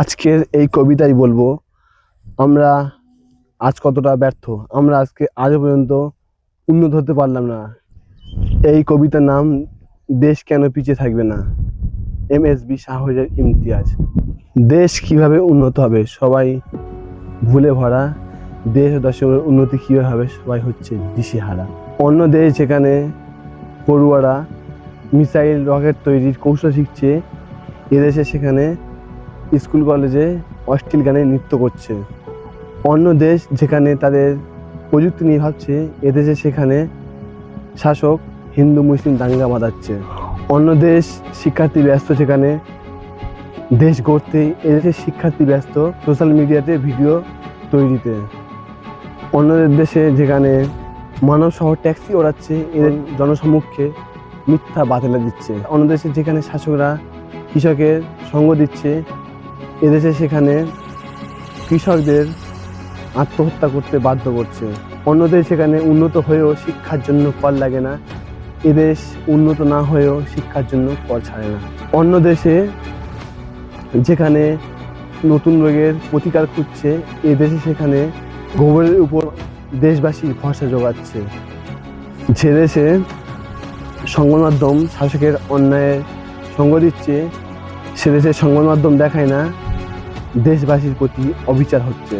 আজকের এই কবিতায় বলব, আমরা আজ কতটা ব্যর্থ, আমরা আজকে আজও পর্যন্ত উন্নত হতে পারলাম না। এই কবিতার নাম, দেশ কেন পিছিয়ে থাকবে না? M S B Shahzar Imtiaz. দেশ কীভাবে উন্নত হবে, সবাই ভুলে ভরা। দেশ ও দর্শকের উন্নতি কীভাবে হবে, সবাই হচ্ছে দিশেহারা। অন্য দেশ যেখানে পড়ুয়ারা মিসাইল রকেট তৈরির কৌশল শিখছে, এদেশে সেখানে স্কুল কলেজে অশ্লীল গানে নৃত্য করছে। অন্য দেশ যেখানে তাদের প্রযুক্তি নিয়ে ভাবছে এদেশে সেখানে শাসক হিন্দু, মুসলিম দাঙ্গা বাঁধাচ্ছে। অন্য দেশ শিক্ষার্থী ব্যস্ত সেখানে দেশ গড়তে এদেশের শিক্ষার্থী ব্যস্ত সোশ্যাল মিডিয়াতে ভিডিও তৈরিতে। অন্যদের দেশে যেখানে মানব শহর ট্যাক্সি ওড়াচ্ছে এদের জনসমক্ষে মিথ্যা বাতিলা দিচ্ছে। অন্য দেশে যেখানে শাসকরা কৃষকের সঙ্গ দিচ্ছে এদেশে সেখানে কৃষকদের আত্মহত্যা করতে বাধ্য করছে। অন্য দেশ সেখানে উন্নত হয়েও শিক্ষার জন্য কর লাগে না। এদেশ উন্নত না হয়েও শিক্ষার জন্য কর ছাড়ে না। অন্য দেশে যেখানে নতুন রোগের প্রতিকার খুঁজছে, এদেশে সেখানে গোবরের উপর দেশবাসী ভরসা যোগাচ্ছে যে দেশে সংবাদ মাধ্যম শাসকের অন্যায়ের সঙ্গ দিচ্ছে, সে দেশের সংবাদ মাধ্যম দেখায় না। দেশবাসীর প্রতি অবিচার হচ্ছে।